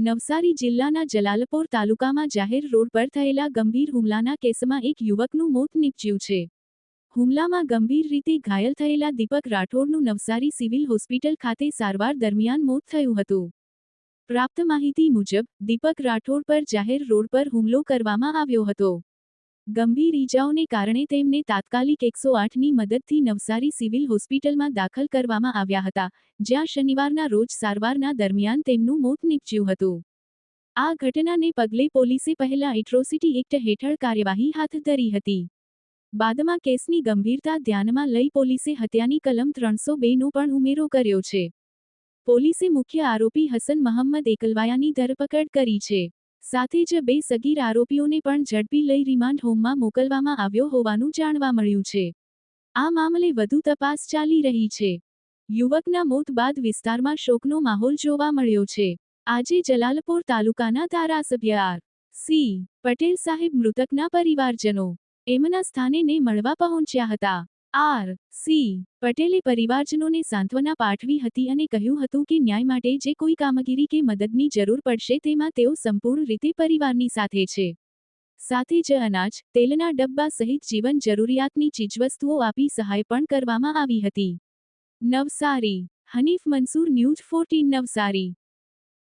નવસારી જિલ્લાના જલાલપોર તાલુકામાં જાહેર રોડ પર થયેલા ગંભીર હુમલાના કેસમાં એક યુવકનું મોત નીપજ્યું છે. હુમલામાં ગંભીર રીતે ઘાયલ થયેલા દીપક રાઠોડનું નવસારી સિવિલ હોસ્પિટલ ખાતે સારવાર દરમિયાન મોત થયું હતું. પ્રાપ્ત માહિતી મુજબ, દીપક રાઠોડ પર જાહેર રોડ પર હુમલો કરવામાં આવ્યો હતો. ગંભીર ઈજાઓને કારણે તેમને તાત્કાલિક એકસો આઠની મદદથી નવસારી સિવિલ હોસ્પિટલમાં દાખલ કરવામાં આવ્યા હતા, જ્યાં શનિવારના રોજ સારવારના દરમિયાન તેમનું મોત નીપજ્યું હતું. આ ઘટનાને પગલે પોલીસે પહેલા એટ્રોસિટી એક્ટ હેઠળ કાર્યવાહી હાથ ધરી હતી. બાદમાં કેસની ગંભીરતા ધ્યાનમાં લઈ પોલીસે હત્યાની કલમ ત્રણસો બેનો પણ ઉમેરો કર્યો છે. પોલીસે મુખ્ય આરોપી હસન મહમ્મદ એકલવાયાની ધરપકડ કરી છે. સાથે જ બે સગીર આરોપીઓને પણ ઝડપી લઈ રિમાન્ડ હોમમાં મોકલવામાં આવ્યો હોવાનું જાણવા મળ્યું છે. આ મામલે વધુ તપાસ ચાલી રહી છે. યુવકના મોત બાદ વિસ્તારમાં શોકનો માહોલ જોવા મળ્યો છે. આજે જલાલપોર તાલુકાના ધારાસભ્ય આર. સી. પટેલ સાહેબ મૃતકના પરિવારજનો એમના સ્થાનેને મળવા પહોંચ્યા હતા. આર, સી, પટેલે પરિવારજનોને સાંત્વના પાઠવી હતી અને કહ્યું હતું કે ન્યાય માટે જે કોઈ કામગીરી કે મદદની જરૂર પડશે તેમાં તેઓ સંપૂર્ણ રીતે પરિવારની સાથે છે. સાથે જ અનાજ, તેલના ડબ્બા સહિત જીવન જરૂરિયાતની ચીજવસ્તુઓ આપી સહાય પણ કરવામાં આવી હતી. Navsari, Hanif Mansoor news fourteen Navsari.